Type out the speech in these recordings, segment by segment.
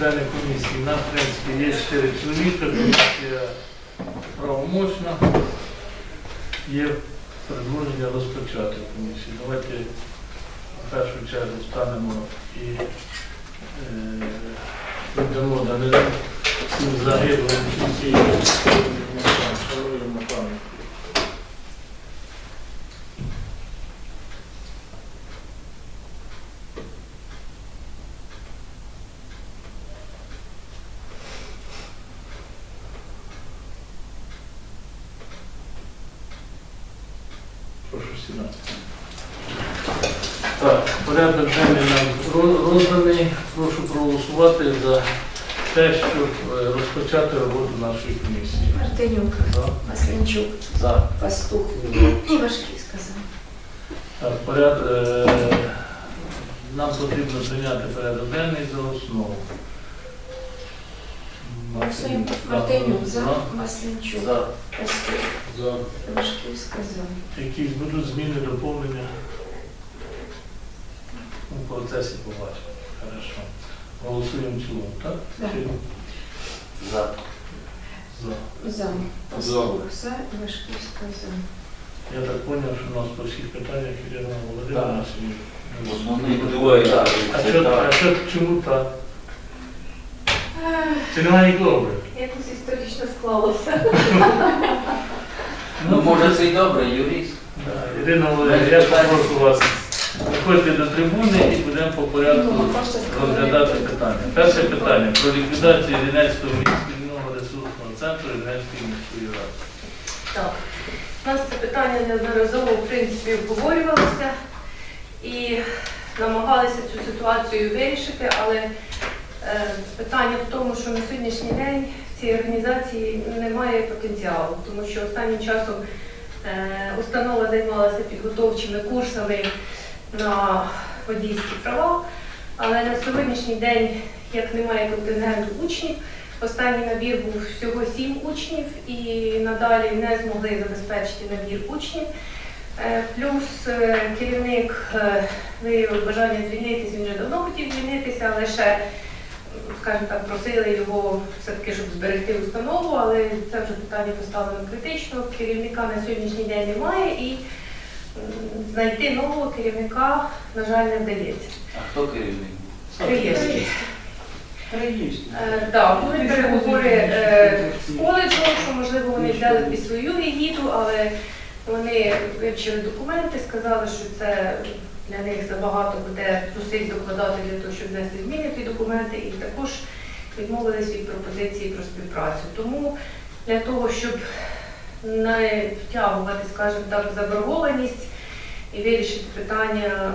члени комісії. Нас, в принципі, є 4 чоловіка, комісія правомочна. Є предложення розпочати комісію. Давайте в першу чергу станемо і е, віддамо данину всім загиблим і шануємо пам'ять. Прошу сідати. Так, порядок денний нам ро- розданий. Прошу проголосувати за те, щоб е, розпочати роботу нашої комісії. Мартинюк, За. Маслянчук, За. Пастух, Івашків сказав. Так, поряд, е, нам потрібно прийняти порядок денний за основу. Максим, Мартинюк за, За. За. Пастух, За. Івашків сказав. Якісь будуть зміни, доповнення? У процесі побачимо. Хорошо. Голосуємо в цілому, так? Да. Чи- За. За. За, Пастух, за, Івашків сказав. Я так зрозумів, що у нас по всіх питаннях Ірина Володимирівна сьогодні. Основний двоє, так. А Це що, так. а що, чому так? Чи немає нікого? Якось історично склалося. Ну, може, це й добре, юрист. Да, Ірина Володимирівна, я попрошу вас. Виходьте до трибуни і будемо по порядку Ну, розглядати питання. Перше питання про ліквідацію Рівненського міського ресурсного центру Рівненської міської ради. Так. У нас це питання неодноразово в принципі обговорювалося і намагалися цю ситуацію вирішити, але е, питання в тому, що на сьогоднішній день в цій організації немає потенціалу, тому що останнім часом е, установа займалася підготовчими курсами на водійські права, але на сьогоднішній день, як немає контингенту учнів, Останній набір був всього сім учнів і надалі не змогли забезпечити набір учнів. Е, Плюс е, керівник е, виявив бажання звільнитися, він вже давно хотів звільнитися, але ще, скажімо так, просили його все-таки, щоб зберегти установу, але це вже питання поставлено критично. Керівника на сьогоднішній день немає і знайти нового керівника, на жаль, не вдається. А хто керівник? Криєвський. Е, Так, були переговори е, з коледжем, що можливо вони взяли під свою егіду, але вони вивчили документи, сказали, що це для них забагато буде зусиль докладати для того, щоб внести зміни в ті документи, і також відмовились від пропозиції про співпрацю. Тому для того, щоб не втягувати, скажімо так, заборгованість і вирішити питання е,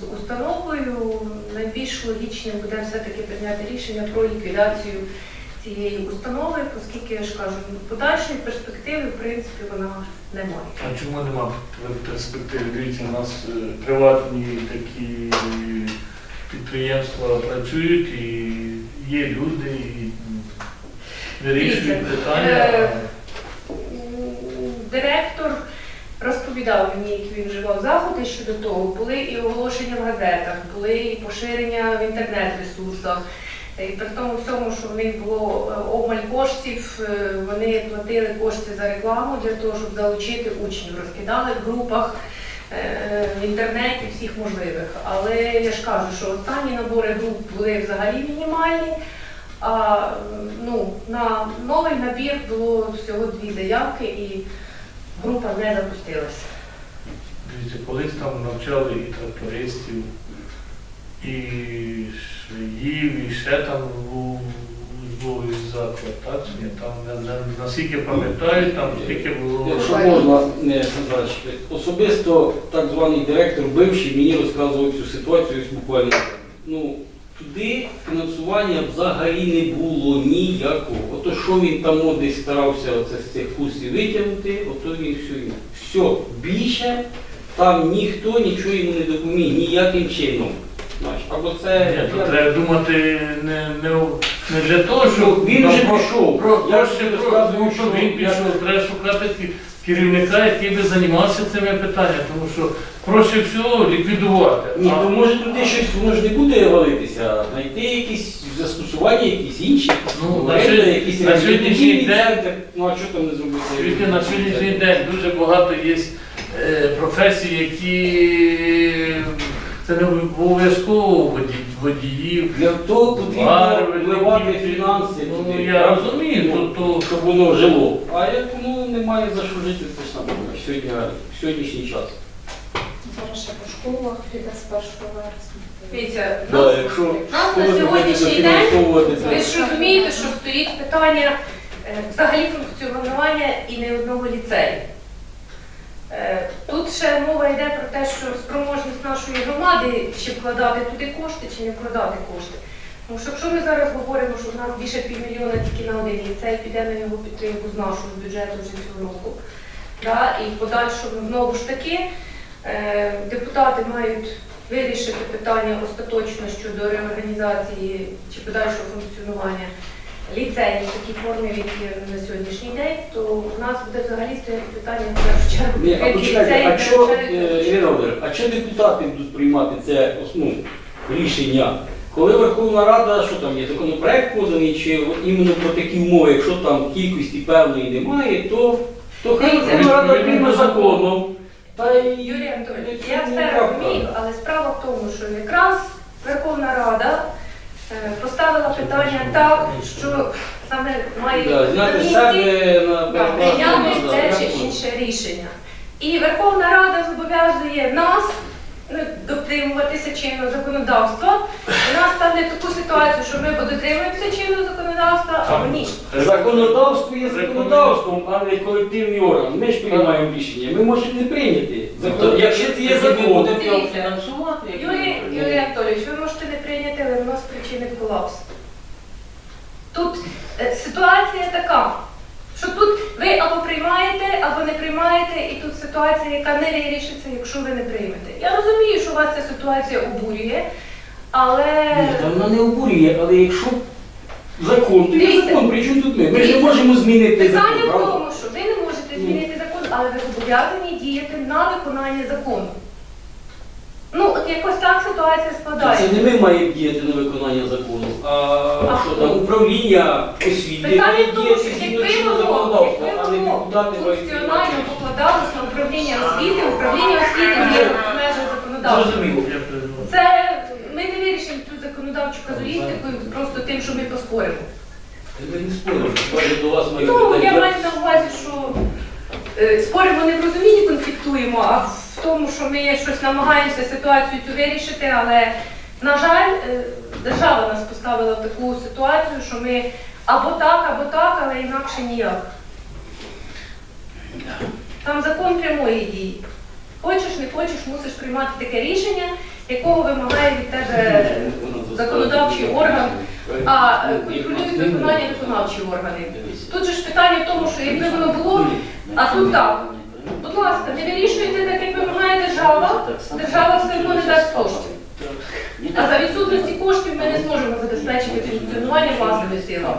з установою, найбільш логічним буде все-таки прийняти рішення про ліквідацію цієї установи, оскільки я ж кажу, подальшої перспективи, в принципі, вона немає. А чому нема перспективи? Дивіться, у нас е, приватні такі підприємства працюють і є люди, і вирішують питання. Е, Директор розповідав мені, як він вживав заходи щодо того. Були і оголошення в газетах, були і поширення в інтернет-ресурсах. І при тому всьому, що в них було е, обмаль коштів, е, вони платили кошти за рекламу для того, щоб залучити учнів, розкидали в групах е, в інтернеті всіх можливих. Але я ж кажу, що останні набори груп були взагалі мінімальні. А ну, на новий набір було всього дві заявки і група не запустилася. Дивіться, колись там навчали і трактористів, і швеїв, і ще там був учбовий заклад, так? чи ні? Там, не- не- наскільки пам'ятаю, там скільки було. Якщо можна, не Сандраш, особисто так званий директор бивший мені розказував цю ситуацію ось буквально. Ну, туди фінансування взагалі не було ніякого. Ото що він там десь старався оце з цих курсів витягнути, ото він все. Все, більше там ніхто нічого йому не допоміг ніяким чином. Знаєш, або це. Ні, то треба думати не, не, не для того, щоб Він вже пішов. Про, Я ж розказую, що він пішов, треба шукати керівника, який би займався цими питаннями, тому що проще всього ліквідувати. Ні, то може туди щось воно ж не буде валитися, знайти якісь застосування, якісь інші, Ну, ну, на сьогодні- якісь на сьогоднішній реабілітаційні день- центри. Ну а що там не зробити? Тільки на сьогоднішній день дуже багато є е, професій, які це не обов'язково воді- водіїв. Для того потрібно Варварів, впливати які- фінанси. Ну, туди, я розумію, Ну, то- то- щоб воно жило. А як воно немає за що жити, то саме сьогодні, в сьогоднішній час. Зараз ще по школах піде з 1 вересня. Дивіться, Да, нас, якщо нас на школи сьогоднішній день дофінансовувати це. ви ж розумієте, що стоїть питання е, взагалі функціонування і не одного ліцею. Е, Тут ще мова йде про те, що спроможність нашої громади, чи вкладати туди кошти, чи не вкладати кошти. Тому що якщо ми зараз говоримо, що в нас більше півмільйона тільки на один ліцей, піде на його підтримку з нашого бюджету вже цього року. Да? І в подальшому знову ж таки е, депутати мають вирішити питання остаточно щодо реорганізації чи подальшого функціонування ліцеїв в такій формі, в якій на сьогоднішній день, то в нас буде взагалі стояти питання в першу чергу Ні, а почекайте, а що, Ірина Володимирівна, а що депутати будуть приймати це основне рішення? Коли Верховна Рада, що там є законопроект поданий, чи іменно про такі умови, якщо там кількості певної немає, то, то хай Верховна Рада прийме законом. Та й Юрій Анатолійович, я все розумію, але справа в тому, що якраз Верховна Рада е, поставила питання так, що саме має Да, Зняти з місці себе на да, перекласти прийняти на- те да, чи інше рішення. І Верховна Рада зобов'язує нас ну, дотримуватися чинного законодавства. І нас ставлять таку ситуацію, що ми дотримуємося чинного законодавства, або ні. Законодавство є законодавством, а не колективний орган. Ми ж приймаємо рішення. Ми можемо не прийняти. Закон- Якщо це є закон, його фінансувати. як Юрій, Юрій Анатолійович, ви можете не прийняти, але у нас причинить колапс. Тут е, ситуація така, що тут ви або приймаєте, або не приймаєте, і ситуація, яка не вирішиться, якщо ви не приймете. Я розумію, що вас ця ситуація обурює, але Ні, та вона не обурює, але якщо закон, то є Дивіться. закон, при чому тут ми? Ми ж не Дивіться. можемо змінити питання закон, в правда? тому, що ви не можете змінити закон, але ви зобов'язані діяти на виконання закону. Ну, от якось так ситуація Це складається. не ми маємо діяти на виконання закону, а А що там управління освіти Питання має в тому, діяти що згідно якби чинного воно, законодавства, якби не воно депутати мають функціонально покладалось на управління освіти, управління освіти є в межах законодавства. Зрозуміло. Це ми не вирішимо цю законодавчу казуїстику просто тим, що ми поспоримо. Ми не споримо, каже, до вас має Ну, я питання. маю на увазі, що споримо не в розумінні конфліктуємо, а в тому, що ми щось намагаємося ситуацію цю вирішити, але, на жаль, е, держава нас поставила в таку ситуацію, що ми або так, або так, але інакше ніяк. Там закон прямої дії. Хочеш, не хочеш, мусиш приймати таке рішення, якого вимагає від тебе законодавчий орган, а е, контролюють виконання виконавчі органи. Тут же ж питання в тому, що якби воно було, а тут так. Будь ласка, не вирішуйте так, як вимагає держава, держава все одно не дасть коштів. А за відсутності коштів ми не зможемо забезпечити функціонування власними силами.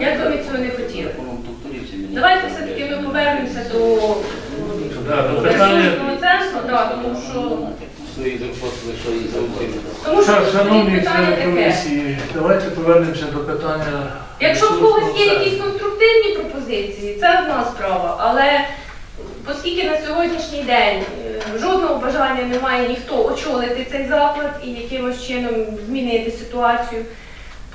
Як би ми цього не хотіли. Давайте все-таки ми повернемося до ресурсного центру, тому що Свої зарплати лише і заутримати. тому що Шан- Шановні питання члени таке. комісії, давайте повернемося до питання. Якщо в когось є якісь конструктивні пропозиції, це одна справа. Але оскільки на сьогоднішній день е, жодного бажання немає ніхто очолити цей заклад і якимось чином змінити ситуацію,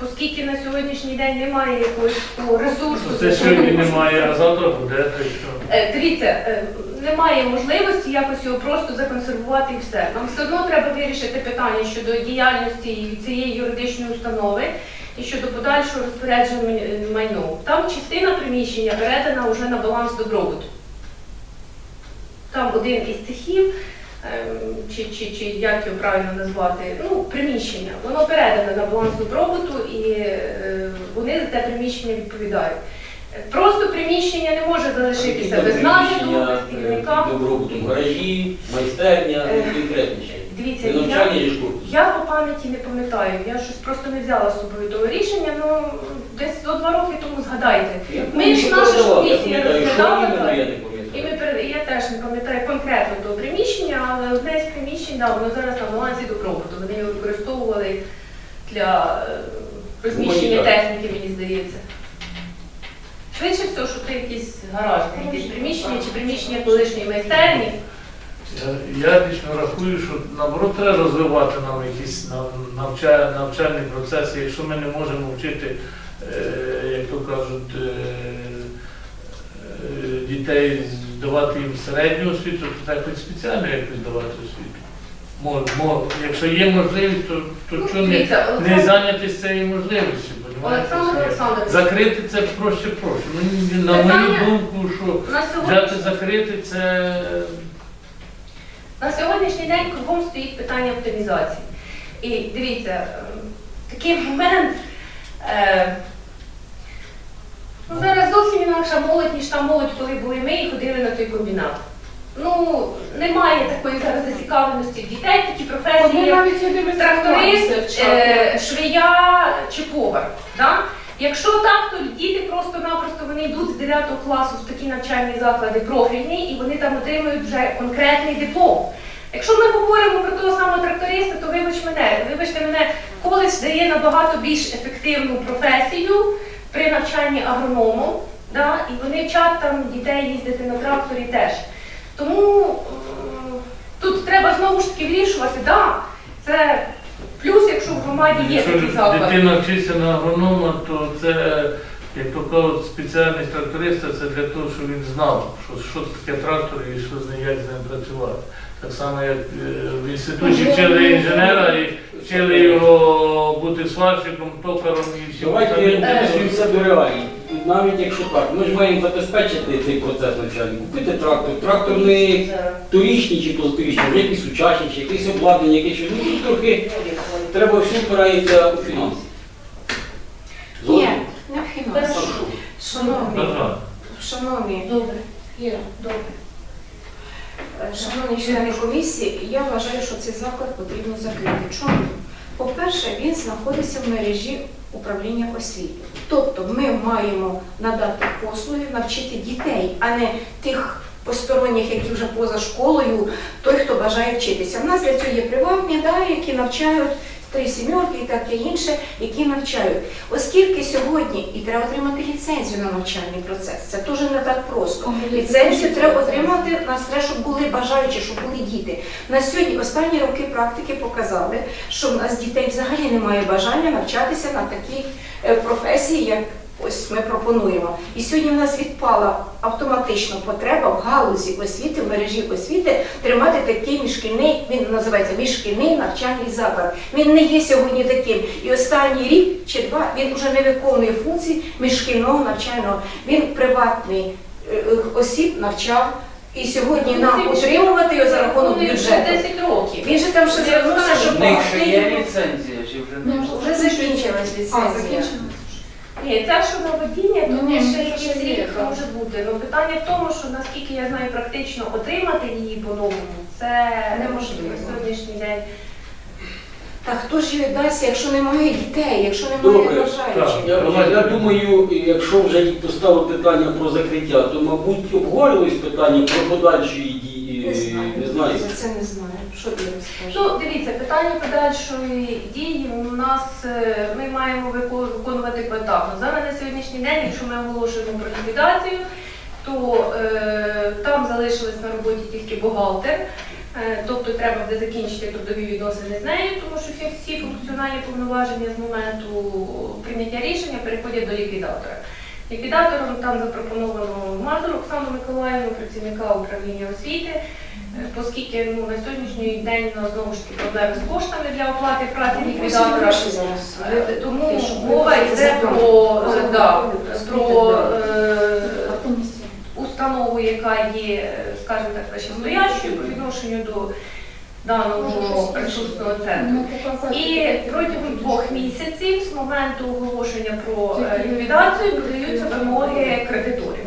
оскільки на сьогоднішній день немає якогось такого ресурсу, Ну, Це сьогодні немає, а завтра буде, то й що. Е, Дивіться, е, немає можливості якось його просто законсервувати і все. Нам все одно треба вирішити питання щодо діяльності цієї юридичної установи і щодо подальшого розпорядження май- майном. Там частина приміщення передана вже на баланс добробуту. Там один із цехів, ем, чи, чи, чи як його правильно назвати, ну, приміщення, воно передане на баланс добробуту і е, вони за те приміщення відповідають. Просто приміщення не може залишитися без нагляду, без керівника. Добробутом гаражі, майстерня, Е, конкретніше. дивіться, я, я по пам'яті не пам'ятаю, я щось просто не взяла з собою того рішення, ну десь до два роки тому згадайте. Ми ж наша ж комісія розглядала, І ми перед- я теж не пам'ятаю конкретно того приміщення, але одне з приміщень, да, воно зараз на балансі добробуту. Вони його використовували для е, розміщення техніки, мені здається. Швидше всього, що це якісь гаражні, якісь приміщення чи приміщення колишньої майстерні. Я, лично рахую, що наоборот треба розвивати нам якісь навча, навчальні процеси, якщо ми не можемо вчити, е, як то кажуть, е, е, дітей давати їм середню освіту, то треба хоч спеціально якось давати освіту. Мож, мож, якщо є можливість, то, то Ну, чого не, не зайнятися цією можливістю? Олександр? Олександрович, Закрити це проще проще. Мені, на мою Питання- думку, що на взяти закрити це На сьогоднішній день кругом стоїть питання оптимізації. І дивіться, ем, такий момент. Е, ну, зараз зовсім інакша молодь, ніж та молодь, коли були ми і ходили на той комбінат. Ну, немає такої зараз зацікавленості в дітей, такі професії, як тракторист, е, швея чи повар. Да? Якщо так, то діти просто-напросто вони йдуть з 9 класу в такі навчальні заклади профільні і вони там отримують вже конкретний диплом. Якщо ми говоримо про того самого тракториста, то вибач мене, вибачте мене, коледж дає набагато більш ефективну професію при навчанні агрономом, да? і вони вчать там дітей їздити на тракторі теж. Тому тут треба знову ж таки вирішувати, да, це плюс, якщо в громаді є Якщо такі заклади. дитина вчиться на агронома, то це, як то кажуть, спеціальність тракториста, це для того, щоб він знав, що, що таке трактор і що з ним, як з ним працювати. Так само, як е, в інституті вчили інженера і вчили його бути сварщиком, токаром і всім Давайте допустимо себе реалії. Навіть якщо так, ми ж маємо забезпечити цей процес навчання. Купити трактор. Трактор не торічний чи позаторічний, вже якийсь сучасний, чи якесь обладнання, якесь щось. Ну тут трохи треба все впирається у фінанси. Ні, не в фінансах. Шановні, шановні, Добре, Іра, добре. Шановні члени комісії, я вважаю, що цей заклад потрібно закрити. Чому? По-перше, він знаходиться в мережі управління освіти. Тобто ми маємо надати послуги, навчити дітей, а не тих посторонніх, які вже поза школою, той, хто бажає вчитися. У нас для цього є приватні, да, які навчають три сімки і таке інше, які навчають. Оскільки сьогодні і треба отримати ліцензію на навчальний процес, це теж не так просто. Ліцензію треба отримати на все, щоб були бажаючі, щоб були діти. На сьогодні останні роки практики показали, що в нас дітей взагалі немає бажання навчатися на такій е, професії, як ось ми пропонуємо. І сьогодні в нас відпала автоматично потреба в галузі освіти, в мережі освіти тримати такий міжшкільний, він називається міжшкільний навчальний заклад. Він не є сьогодні таким. І останній рік чи два він вже не виконує функції міжшкільного навчального. Він приватний е, е, осіб навчав. І сьогодні нам утримувати його за рахунок бюджету. 10 років. Він же там ще звернувся, щоб В них ще є ліцензія, чи вже не? Вже закінчилась ліцензія. Ні, це що на водіння, Ну, то ще ну, це якийсь ще є, рік може бути. Ну питання в тому, що наскільки я знаю, практично отримати її по-новому, це Неможливо. на сьогоднішній день. Та хто ж її дасть, якщо немає дітей, якщо немає Добре, бажаючих? Я, я думаю, якщо вже поставив питання про закриття, то, мабуть, обговорювалось питання про подальші знаю. Не знаю. За це не знаю. Що ти розкажеш? Ну, дивіться, питання подальшої дії у нас е, ми маємо вико- виконувати поетапно. Зараз на сьогоднішній день, якщо ми оголошуємо про ліквідацію, то е, там залишилась на роботі тільки бухгалтер. Е, Тобто треба буде закінчити трудові відносини з нею, тому що всі, всі функціональні повноваження з моменту прийняття рішення переходять до ліквідатора. Ліквідатором там запропоновано Мазур Оксану Миколаївну, працівника управління освіти, Е, оскільки ну, на сьогоднішній день у нас знову ж таки проблеми з коштами для оплати праці ліквідатора. гроші зараз. Е, Тому мова йде про, е, да, про е, установу, яка є, е, скажімо так, вищестоящою по відношенню до даного ресурсного центру. І протягом двох місяців з моменту оголошення про е, ліквідацію подаються вимоги кредиторів.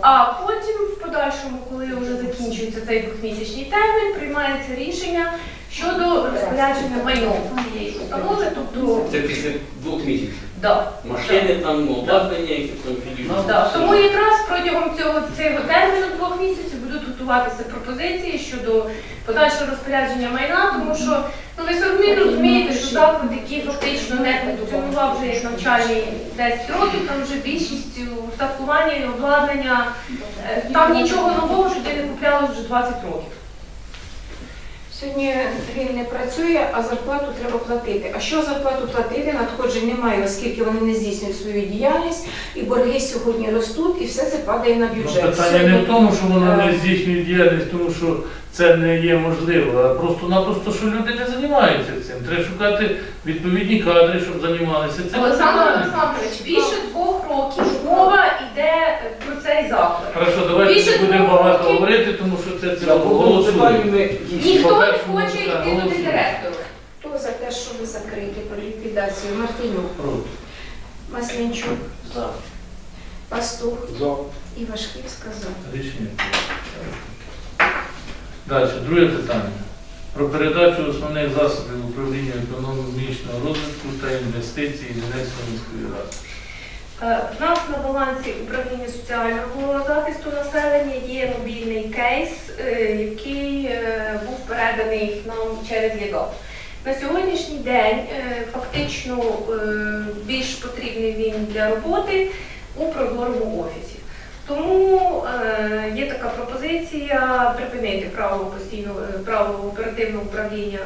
А потім, в подальшому, коли вже закінчується цей двохмісячний термін, приймається рішення Щодо розпорядження майном цієї установи, тобто Це після двох місяців. да, Машини там, обладнання, які там філії. Да, тому якраз протягом цього цього терміну двох місяців будуть готуватися пропозиції щодо подальшого розпорядження майна, тому що ну ви самі розумієте, що заклад, який фактично не функціонував вже як навчальний 10 років, там вже більшість устаткування і обладнання, е, там нічого нового ж не купляли вже 20 років. Сьогодні він не працює, а зарплату треба платити. А що зарплату платити? Надходжень немає, оскільки вони не здійснюють свою діяльність, і борги сьогодні ростуть, і все це падає на Ну, бюджет. питання не в тому, що воно не е, здійснює діяльність, тому що це не є можливо, а просто-напросто, що люди не займаються цим. Треба шукати відповідні кадри, щоб займалися цим. Олександр Олександрович, більше двох років мова йде про цей заклад. Хорошо, давайте Більше не будемо двох багато років. говорити, тому що це голосуємо. ми Ніхто не По-перше, хоче так, йти голосуємо. директором. Хто за те, щоб закрити про ліквідацію? Мартинюк, За. Пастух за. і Вашківська за. Рішення. Далі, друге питання. Про передачу основних засобів управління економічного розвитку та інвестицій Вінницької міської ради. Е, В нас на балансі управління соціального захисту населення є мобільний кейс, е, який е, був переданий нам через ЄГАП. На сьогоднішній день е, фактично е, більш потрібний він для роботи у прозорому офісі. Тому е, є така пропозиція припинити право постійного е, право оперативного управління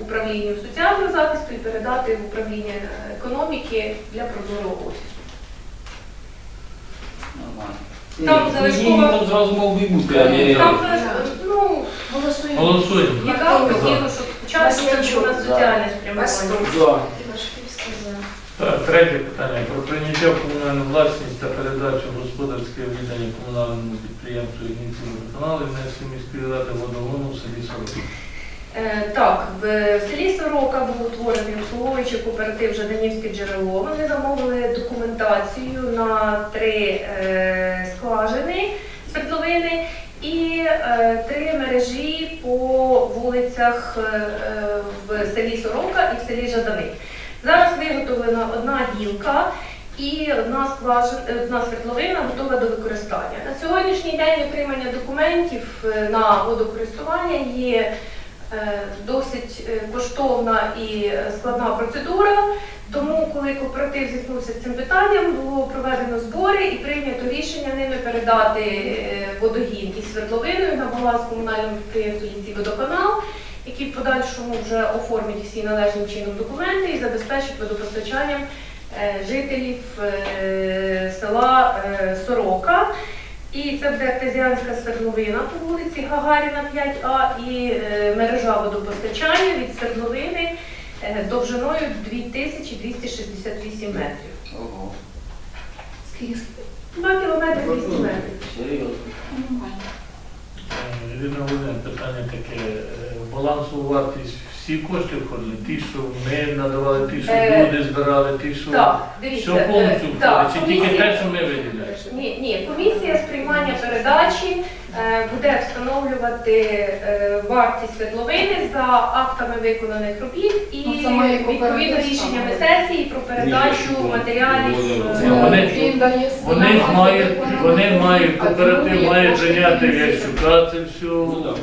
управлінню соціального захисту і передати в управління економіки для прозорого офісу. Там залишкова- Там зразу мав би бути, а не... Там зараз, ну, Голосуємо. Голосуємо. яка хотіла, щоб спочатку це було на соціальне спрямування. За. і за. Так, третє питання. Про прийняття в комунальну власність та передачу в господарське віддання комунальному підприємству Вінницького водоканалу Вінницької міської ради водогону в селі Сорок. Е, Так, в селі Сорока був утворений обслуговуючий кооператив Жаданівське джерело. Вони замовили документацію на три е, скважини свердловини і е, три мережі по вулицях в селі Сорока і в селі Жадани. Зараз виготовлена одна ділка. І одна одна свердловина готова до використання. На сьогоднішній день отримання документів на водокористування є досить е, коштовна і е, складна процедура. Тому, коли кооператив зіткнувся з цим питанням, було проведено збори і прийнято рішення ними передати е, водогін із свердловиною на баланс комунальному підприємству «Лінці водоканал, який в подальшому вже оформить всі належним чином документи і забезпечить водопостачанням е, жителів е, села е, Сорока. І це буде артезіанська свердловина по вулиці Гагаріна 5А і е, мережа водопостачання від свердловини е, довжиною 2268 метрів. Ого. Скільки? 2 кілометри 200 метрів. Серйозно. Е, Ірина Володимирівна, питання таке. Балансову вартість всі кошти входили? Ті, що ми надавали, ті, що Е, люди збирали, ті, що Так, дивіться. все е, повністю так, чи тільки комісія- те, що ми виділяємо? Ні, ні, комісія з приймання передачі е, буде встановлювати е, вартість свердловини за актами виконаних робіт і Ну, це має відповідно кооператив рішеннями сесії про передачу матеріалів. Е, Ну, вони- Він дає Вони ж мають, вони мають, кооператив має комісії. Ящука, це все, Ну, так.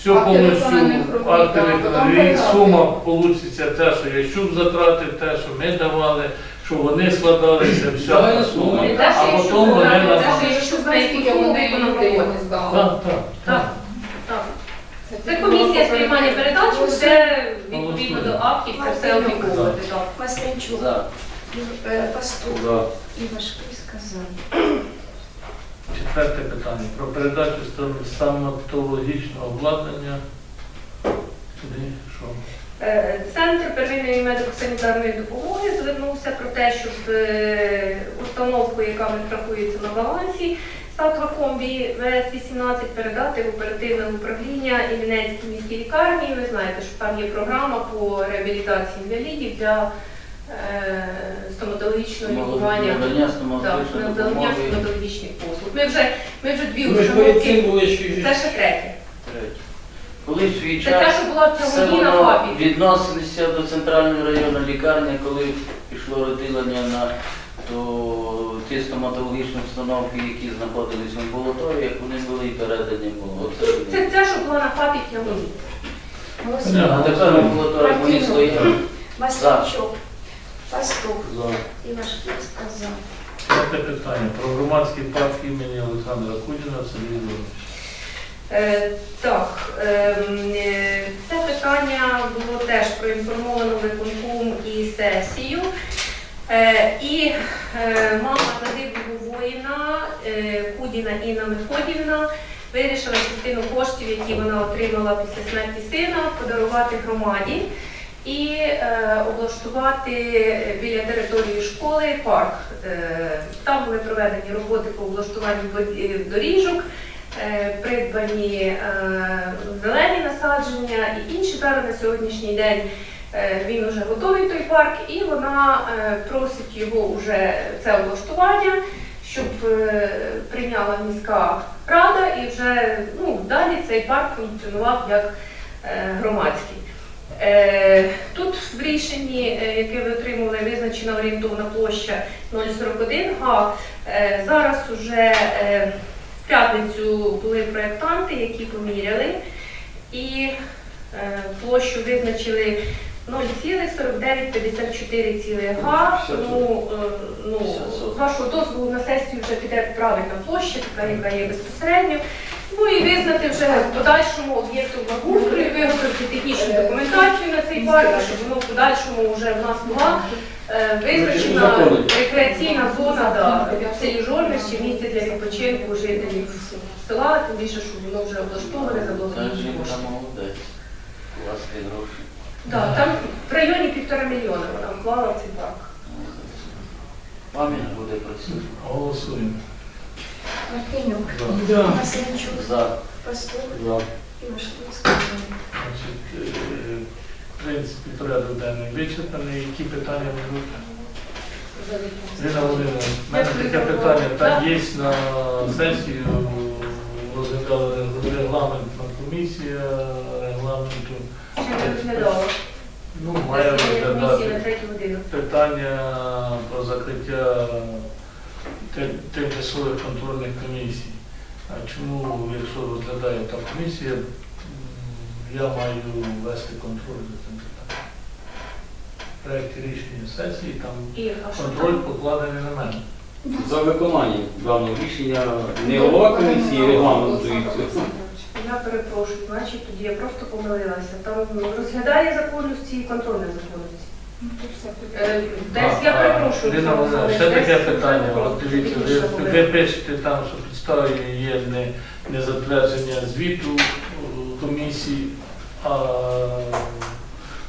Все Акти повністю, виконаних робіт, акти так, виконаних, потім і сума вийде те, що Ящук затратив, те, що ми давали, що вони складалися, вся Загальна та сума. сума. Не те, що А якщо потім вони брати, нас... те, що Якщо якщо скільки вони воно здали. Так, так, так. Так, так. Це комісія з приймання передачі буде відповідно до актів це все опіковувати. так. За. е, Пастух За. і Вашківська за. Четверте питання. Про передачу стоматологічного обладнання. Туди, що? Е, Центр первинної медико-санітарної допомоги звернувся про те, щоб е, установку, яка них на балансі, Сатва комбі ВС-18 передати в оперативне управління Іллінецькій міській лікарні. Ви знаєте, що там є програма по реабілітації інвалідів для стоматологічного лікування. Надання Так, надання допомоги. стоматологічних послуг. Ми вже, ми вже дві Ми ж перед цим установки. були ще... Це ще третє. Третє. Коли в свій Це те, час що була в все на воно відносилися до центральної районної лікарні, коли пішло розділення на то ті стоматологічні установки, які знаходились в амбулаторіях, вони були і передані було. Оце вони. Це те, що була на в цьому. А тепер в вони стоять. Васильчук, Пастух, За. Івашківська за. П'яте питання. Про громадський парк імені Олександра Кудіна в селі. Е, Так, ем, е, це питання було теж проінформовано виконком і сесію. Е, І е, мама загиблого воїна е, Кудіна Інна Мефодівна вирішила частину коштів, які вона отримала після смерті сина, подарувати громаді і е, облаштувати біля території школи парк. Е, Там були проведені роботи по облаштуванню доріжок. Е, придбані е, зелені насадження і інші зараз на сьогоднішній день. е, Він вже готовий той парк, і вона е, просить його вже це облаштування, щоб е, прийняла міська рада і вже ну, далі цей парк функціонував як е, громадський. Е, Тут в рішенні, е, яке ви отримали, визначена орієнтовна площа 041 га. Е, Зараз уже в п'ятницю були проєктанти, які поміряли, і площу визначили 0,4954 га. Тому ну, з вашого дозволу на сесію вже піде правильна площа, така, яка є безпосередньо. Ну і визнати вже в подальшому об'єкту благоустрою, виготовити технічну документацію на цей парк, щоб воно в подальшому вже в нас була е, визначена рекреаційна зона да, в селі Жорнищі, місце для відпочинку жителів села, тим більше, що воно вже облаштоване, заблоковане. жінка молодець. Класні гроші. Да, там в районі півтора мільйона вона вклала в цей парк. Пам'ять буде працювати. Голосуємо. Мартинюк, За. Васильчук, За. Пастух, За. Івашківська за. Значить, е, в принципі, порядок денний вичерпаний. Які питання будуть? Ліна Володимирівна, в мене таке питання. Там є на сесію розглядала регламентна комісія регламенту. Ну, має розглядати питання про закриття тимчасових контрольних комісій. А чому, якщо розглядає та комісія, я маю вести контроль за цим питанням? В проєкті рішення сесії там І, а що контроль там? покладений на мене. За виконання даного рішення не голова комісії регламентується. Я перепрошую, значить тоді я просто помилилася. Там розглядає законності і контроль законності. Е, Десь я перепрошую. Ліна Володимирівна, ще таке питання. От дивіться, ви, ви пишете там, що підставою є не, не затвердження звіту е, комісії, а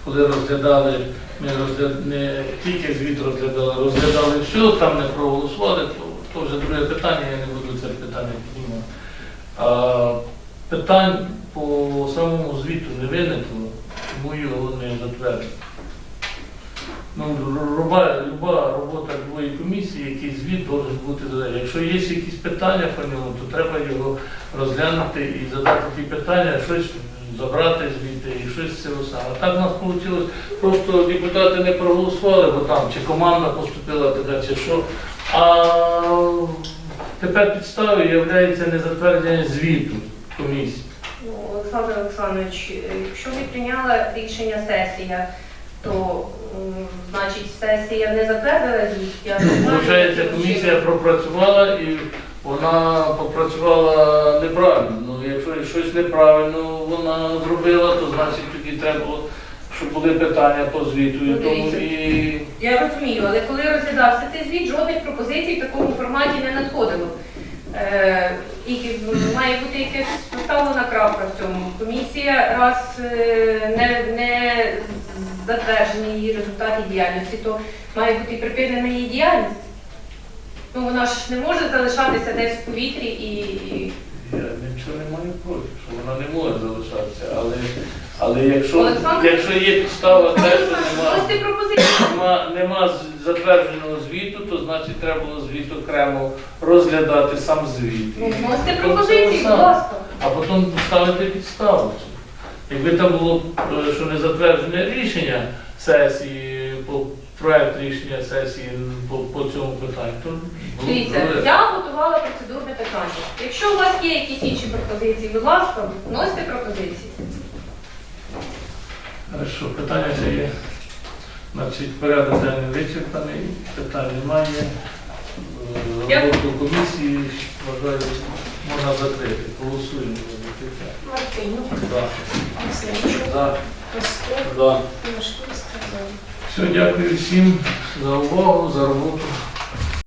коли розглядали, ми розгляд, не тільки звіт розглядали, розглядали все, там не проголосували, то, то вже друге питання, я не буду це питання піднімати. А питань по самому звіту не виникло, тому його не затвердили. Ну, люба, люба робота любої комісії, якийсь звіт должен бути заданий. Якщо є якісь питання по ньому, то треба його розглянути і задати ті питання, щось забрати звідти і щось з цього саме. Так у нас вийшло, просто депутати не проголосували, бо там чи команда поступила така, чи що. А тепер підставою є незатвердження звіту комісії. Ну, Олександр Олександрович, е, якщо не прийняла рішення сесія, то значить сесія не затвердила звіт. Я не знаю, Виходить, яким комісія пропрацювала і вона попрацювала неправильно. Ну, якщо щось неправильно вона зробила, то значить тоді треба було, щоб були питання по звіту. І Ну, тому і Я розумію, але коли розглядався цей звіт, жодних пропозицій в такому форматі не надходило. Е, і має бути якась поставлена крапка в цьому. Комісія, раз е, не, не затверджені її результати діяльності, то має бути припинена її діяльність. Ну вона ж не може залишатися десь в повітрі і. я нічого не маю проти, що вона не може залишатися. Але, але якщо, Олександр? якщо є підстава те, що нема. Нема, нема затвердженого звіту, то значить треба було звіт окремо розглядати сам звіт. Ну, вносите пропозиції, будь ласка. А потім ставити підставу. Якби там було е, що не затверджене рішення сесії, по проект рішення сесії по, по цьому питанню, то Дивіться, я готувала процедурне питання. Якщо у вас є якісь інші пропозиції, будь ласка, вносьте пропозиції. Хорошо, питання ще є. Значить, порядок денний вичерпаний, питань немає. Е, Роботу комісії вважаю, можна закрити. Голосуємо. Мартинюк. Костюк. Все, дякую всім за увагу, за роботу.